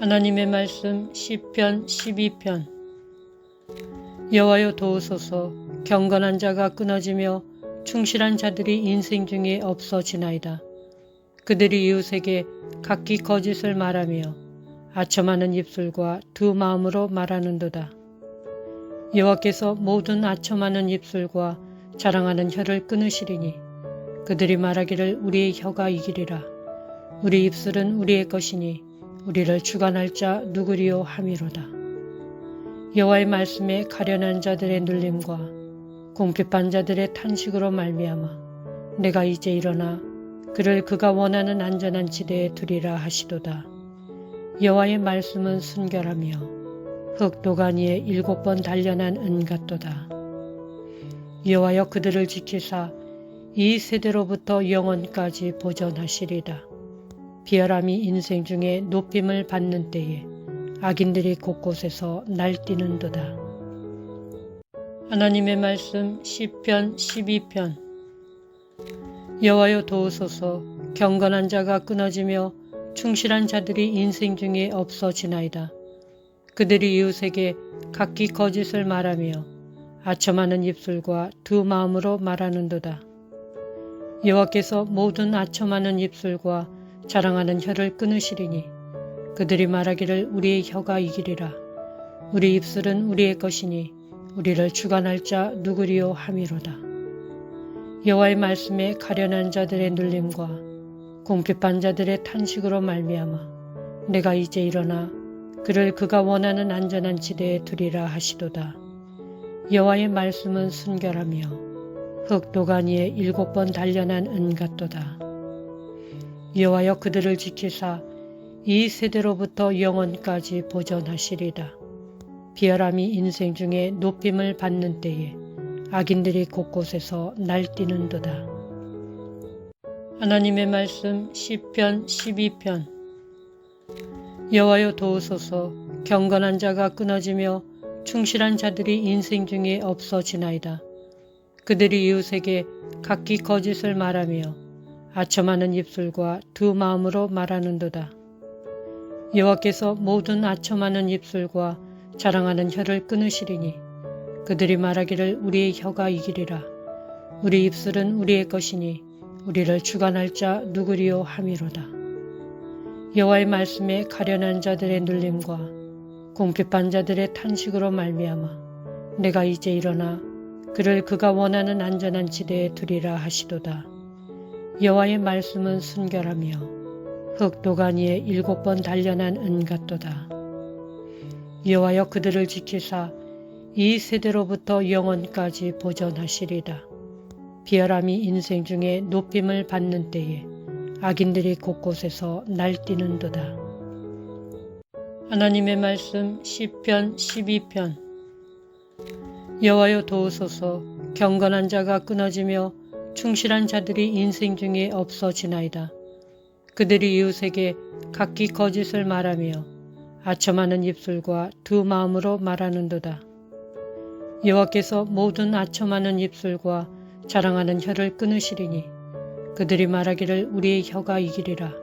하나님의 말씀 시편 12편 여호와여 도우소서 경건한 자가 끊어지며 충실한 자들이 인생 중에 없어지나이다. 그들이 이웃에게 각기 거짓을 말하며 아첨하는 입술과 두 마음으로 말하는도다. 여호와께서 모든 아첨하는 입술과 자랑하는 혀를 끊으시리니 그들이 말하기를 우리의 혀가 이기리라. 우리 입술은 우리의 것이니 우리를 주관할 자 누구리요 함이로다. 여호와의 말씀에 가련한 자들의 눌림과 궁핍한 자들의 탄식으로 말미암아 내가 이제 일어나 그를 그가 원하는 안전한 지대에 두리라 하시도다. 여호와의 말씀은 순결하며 흑도간 위에 일곱 번 단련한 은 같도다. 여호와여 그들을 지키사 이 세대로부터 영원까지 보존하시리다. 비열함이 인생 중에 높임을 받는 때에 악인들이 곳곳에서 날뛰는도다. 하나님의 말씀 시편 12편 여호와여 도우소서 경건한 자가 끊어지며 충실한 자들이 인생 중에 없어지나이다. 그들이 이웃에게 각기 거짓을 말하며 아첨하는 입술과 두 마음으로 말하는도다. 여호와께서 모든 아첨하는 입술과 자랑하는 혀를 끊으시리니 그들이 말하기를 우리의 혀가 이기리라. 우리 입술은 우리의 것이니 우리를 주관할 자 누구리요 함이로다. 여호와의 말씀에 가련한 자들의 눌림과 궁핍한 자들의 탄식으로 말미암아 내가 이제 일어나 그를 그가 원하는 안전한 지대에 두리라 하시도다. 여호와의 말씀은 순결하며 흑도간 위에 일곱 번 단련한 은 같도다. 여호와여 그들을 지키사 이 세대로부터 영원까지 보존하시리다. 비열함이 인생 중에 높임을 받는 때에 악인들이 곳곳에서 날뛰는도다. 하나님의 말씀 시편 12편 여호와여 도우소서 경건한 자가 끊어지며 충실한 자들이 인생 중에 없어지나이다. 그들이 이웃에게 각기 거짓을 말하며 아첨하는 입술과 두 마음으로 말하는도다. 여호와께서 모든 아첨하는 입술과 자랑하는 혀를 끊으시리니 그들이 말하기를 우리의 혀가 이기리라. 우리 입술은 우리의 것이니 우리를 주관할 자 누구리요 함이로다. 여호와의 말씀에 가련한 자들의 눌림과 궁핍한 자들의 탄식으로 말미암아 내가 이제 일어나 그를 그가 원하는 안전한 지대에 두리라 하시도다. 여호와의 말씀은 순결하며 위에 일곱 번 단련한 은 같도다. 여호와여 그들을 지키사 이 세대로부터 영원까지 보존하시리다. 비열함이 인생 중에 높임을 받는 때에 악인들이 곳곳에서 날뛰는도다. 하나님의 말씀 시편 12편 여호와여 도우소서 경건한 자가 끊어지며 충실한 자들이 인생 중에 없어지나이다. 그들이 이웃에게 각기 거짓을 말하며 아첨하는 입술과 두 마음으로 말하는도다. 여호와께서 모든 아첨하는 입술과 자랑하는 혀를 끊으시리니 그들이 말하기를 우리의 혀가 이기리라.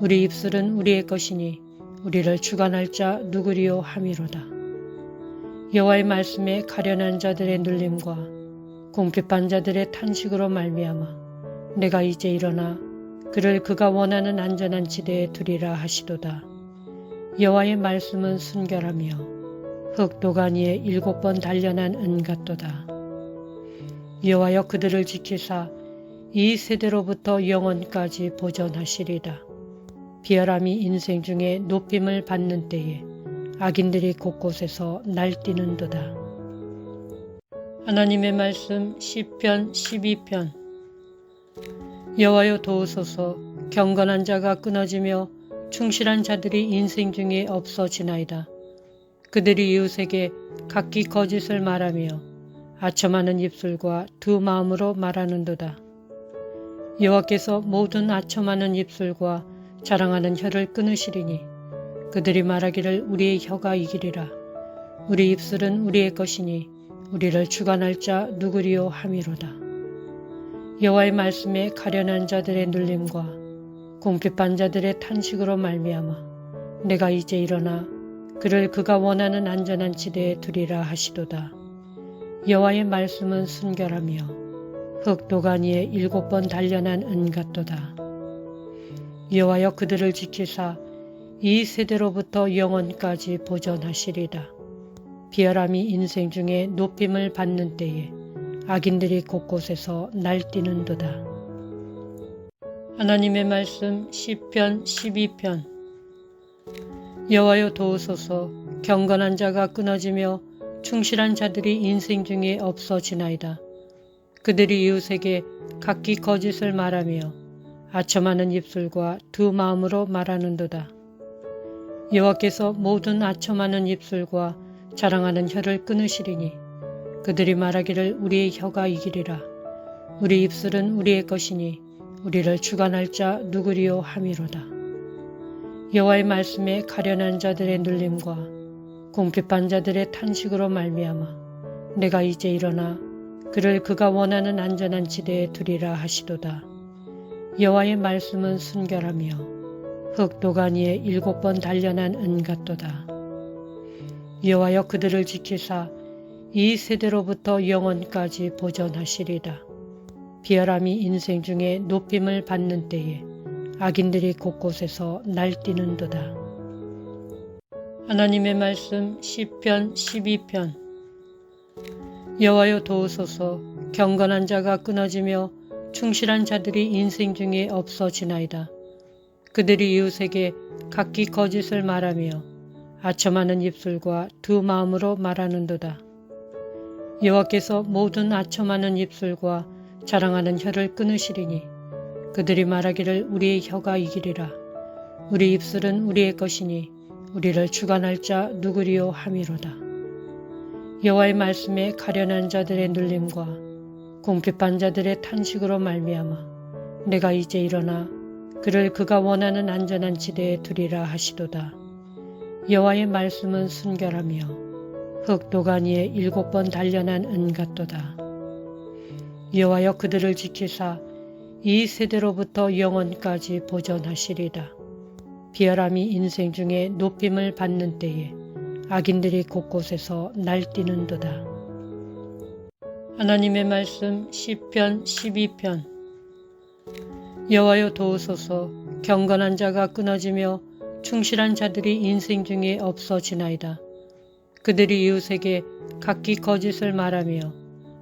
우리 입술은 우리의 것이니 우리를 주관할 자 누구리요 함이로다. 여호와의 말씀에 가련한 자들의 눌림과 궁핍한 자들의 탄식으로 말미암아 내가 이제 일어나 그를 그가 원하는 안전한 지대에 두리라 하시도다. 여호와의 말씀은 순결하며 위에 일곱 번 단련한 은 같도다. 여호와여 그들을 지키사 이 세대로부터 영원까지 보존하시리다. 비열함이 인생 중에 높임을 받는 때에 악인들이 곳곳에서 날뛰는도다. 하나님의 말씀 시편 12편 여호와여 도우소서 경건한 자가 끊어지며 충실한 자들이 인생 중에 없어지나이다. 그들이 이웃에게 각기 거짓을 말하며 아첨하는 입술과 두 마음으로 말하는도다. 여호와께서 모든 아첨하는 입술과 자랑하는 혀를 끊으시리니 그들이 말하기를 우리의 혀가 이기리라. 우리 입술은 우리의 것이니 우리를 주관할 자 누구리요 함이로다. 여호와의 말씀에 가련한 자들의 눌림과 궁핍한 자들의 탄식으로 말미암아 내가 이제 일어나 그를 그가 원하는 안전한 지대에 두리라 하시도다. 여호와의 말씀은 순결하며 흑도간 위에 일곱 번 단련한 은 같도다. 여호와여 그들을 지키사 이 세대로부터 영원까지 보존하시리라. 비열함이 인생 중에 높임을 받는 때에 악인들이 곳곳에서 날뛰는도다. 하나님의 말씀 시편 12편 여호와여 도우소서 경건한 자가 끊어지며 충실한 자들이 인생 중에 없어지나이다. 그들이 이웃에게 각기 거짓을 말하며 아첨하는 입술과 두 마음으로 말하는도다. 여호와께서 모든 아첨하는 입술과 자랑하는 혀를 끊으시리니 그들이 말하기를 우리의 혀가 이기리라. 우리 입술은 우리의 것이니 우리를 주관할 자 누구리요 함이로다. 여호와의 말씀에 가련한 자들의 눌림과 궁핍한 자들의 탄식으로 말미암아 내가 이제 일어나 그를 그가 원하는 안전한 지대에 두리라 하시도다. 여호와의 말씀은 순결하며 흑도간 위에 일곱 번 단련한 은 같도다. 여호와여 그들을 지키사 이 세대로부터 영원까지 보존하시리라. 비열함이 인생 중에 높임을 받는 때에 악인들이 곳곳에서 날뛰는도다. 하나님의 말씀 시편 12편 여호와여 도우소서 경건한 자가 끊어지며 충실한 자들이 인생 중에 없어지나이다. 그들이 이웃에게 각기 거짓을 말하며 아첨하는 입술과 두 마음으로 말하는도다. 여호와께서 모든 아첨하는 입술과 자랑하는 혀를 끊으시리니 그들이 말하기를 우리의 혀가 이기리라. 우리 입술은 우리의 것이니 우리를 주관할 자 누구리요 함이로다. 여호와의 말씀에 가련한 자들의 눌림과 궁핍한 자들의 탄식으로 말미암아 내가 이제 일어나 그를 그가 원하는 안전한 지대에 두리라 하시도다. 여호와의 말씀은 순결하며 위에 일곱 번 단련한 은 같도다. 여호와여 그들을 지키사 이 세대로부터 영원까지 보존하시리라. 비열함이 인생 중에 높임을 받는 때에 악인들이 곳곳에서 날뛰는도다. 하나님의 말씀 시편 12편 여호와여 도우소서 경건한 자가 끊어지며 충실한 자들이 인생 중에 없어지나이다. 그들이 이웃에게 각기 거짓을 말하며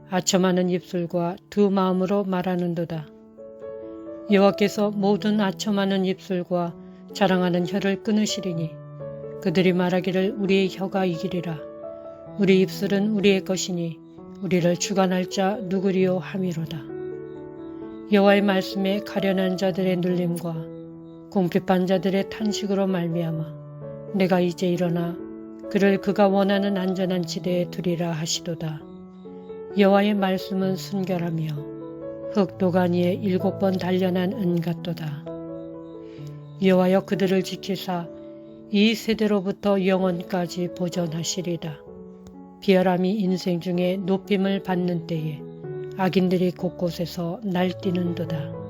아첨하는 입술과 두 마음으로 말하는도다. 여호와께서 모든 아첨하는 입술과 자랑하는 혀를 끊으시리니 그들이 말하기를 우리의 혀가 이기리라. 우리 입술은 우리의 것이니 우리를 주관할 자 누구리요 함이로다. 여호와의 말씀에 가련한 자들의 눌림과 궁핍한 자들의 탄식으로 말미암아 내가 이제 일어나 그를 그가 원하는 안전한 지대에 두리라 하시도다. 여호와의 말씀은 순결하며 위에 일곱 번 단련한 은 같도다. 여호와여 그들을 지키사 이 세대로부터 영원까지 보존하시리라. 비열함이 인생 중에 높임을 받는 때에 악인들이 곳곳에서 날뛰는도다.